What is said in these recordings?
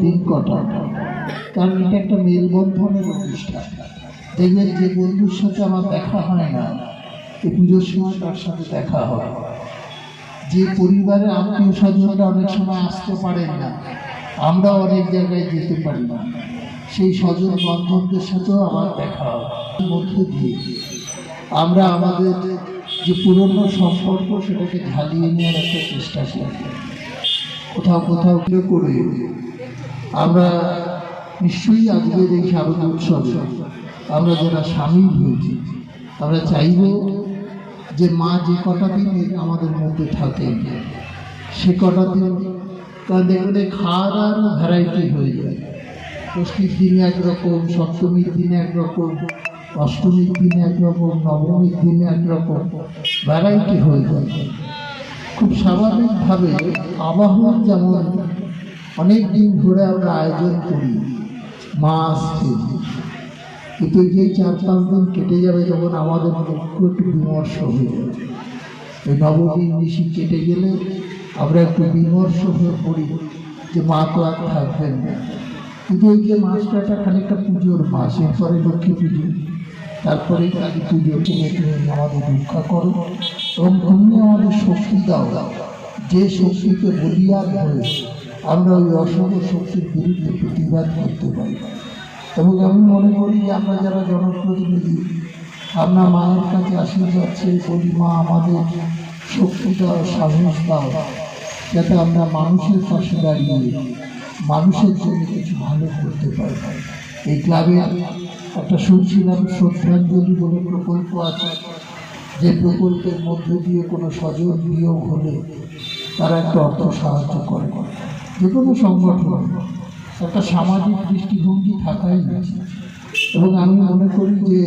দিন কটা? কারণ এটা একটা মেলবন্ধনের অনুষ্ঠান। দেখবেন যে বন্ধুর সাথে আমার দেখা হয় না এই পুজোর সময় তার সাথে দেখা হয়। যে পরিবারের আত্মীয় স্বজনরা অনেক সময় আসতে পারেন না আমরা অনেক জায়গায় যেতে পারি না। সেই স্বজন বান্ধবদের সাথেও আমার দেখা হয়। মধ্যে দিয়ে আমরা আমাদের যে পুরনো সম্পর্ক সেটাকে ঝালিয়ে নেওয়ার একটা চেষ্টা করি। কোথাও কোথাও করে আমরা নিশ্চয়ই আজকের এই শারদ উৎসবে আমরা যারা সামিল হয়েছি, আমরা চাইব যে মা যে কটা দিন আমাদের মধ্যে থাকেন সে কটা দিন কারণ দেখবেন খাওয়া দাওয়ারও ভ্যারাইটি হয়ে যায়। ষষ্ঠীর দিনে একরকম, সপ্তমীর দিনে একরকম, অষ্টমীর দিনে একরকম, নবমীর দিনে একরকম ভ্যারাইটি হয়ে যায়। খুব স্বাভাবিকভাবে আবাহন যেমন অনেক দিন ধরে আমরা আয়োজন করি। মা আসছে। কিন্তু যে চার পাঁচ দিন কেটে যাবে তখন আমাদের দুঃখ একটু বিমর্ষ হয়ে যাবে এই নবদিন নিশি কেটে গেলে আমরা একটু বিমর্ষ হয়ে পড়ি যে মা তো আর থাকবেন না। কিন্তু এই যে মাসটা খানিকটা পুজোর মাস, এরপরে লক্ষ্মী পুজো, তারপরে কালী পুজো, তুমি তুমি আমাদের রক্ষা করো। এবং তুমি আমাদের শক্তি দাও। যে শক্তিকে বলিয়া হয়ে আমরা ওই অশুভ শক্তির বিরুদ্ধে প্রতিবাদ করতে পারি এবং আমি মনে করি যে আমরা যারা জনপ্রতিনিধি, আমরা মায়ের কাছে আশীর্বাদ চেয়ে বলি মা, আমাদের শক্তি দাও সাহস দাও, যাতে আমরা মানুষের পাশে দাঁড়িয়ে মানুষের জন্য কিছু ভালো করতে পারি। এই ক্লাবে একটা শুনছিলাম, শ্রদ্ধাঞ্জলি বলে প্রকল্প আছে, যে প্রকল্পের মধ্য দিয়ে কোনো স্বজন বিয়োগ হলে তারা একটা অর্থ সাহায্য করে। যে কোনো সংগঠন, একটা সামাজিক দৃষ্টিভঙ্গি থাকাই এবং আমি মনে করি যে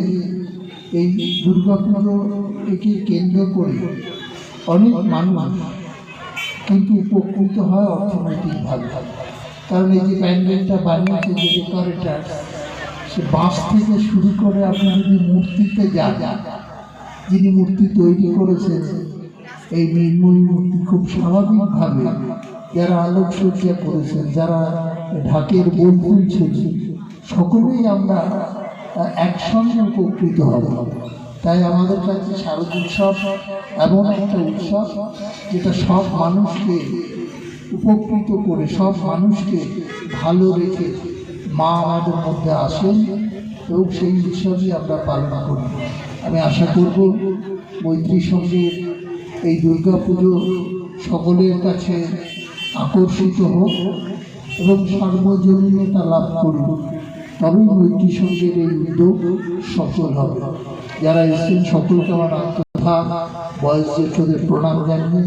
এই দুর্গাপুজো একে কেন্দ্র করে অনেক মানুষ কিন্তু উপকৃত হয় অর্থনৈতিকভাবে। কারণ এই যে প্যান্ডেলটা বানিয়েছে যে ডেকোরেটার, সে বাঁশ থেকে শুরু করে আপনি যদি মূর্তিতে যা যা যিনি মূর্তি তৈরি করেছেন, এই নির্ময়ী মূর্তি খুব স্বাভাবিকভাবে যারা আলোকসজ্জা করেছেন যারা ঢাকের বোল তুলছেন সকলেই আমরা একসঙ্গে উপকৃত হব। তাই আমাদের কাছে শারদ উৎসব এমন একটা উৎসব যেটা সব মানুষকে উপকৃত করে, সব মানুষকে ভালো রেখে মা আমাদের মধ্যে আসেন এবং সেই উৎসবই আমরা পালন করি। আমি আশা করব মৈত্রী সঙ্গের এই দুর্গা পুজো সকলের কাছে আকর্ষিত হোক এবং সার্বজনীনতা লাভ করুক তবেই মৈত্রী সঙ্গের এই উদ্যোগ সফল হবে। যারা এসেছেন, সকলকে আমার আত্মথা বয়স জ্যেষ্ঠদের প্রণাম জানিয়ে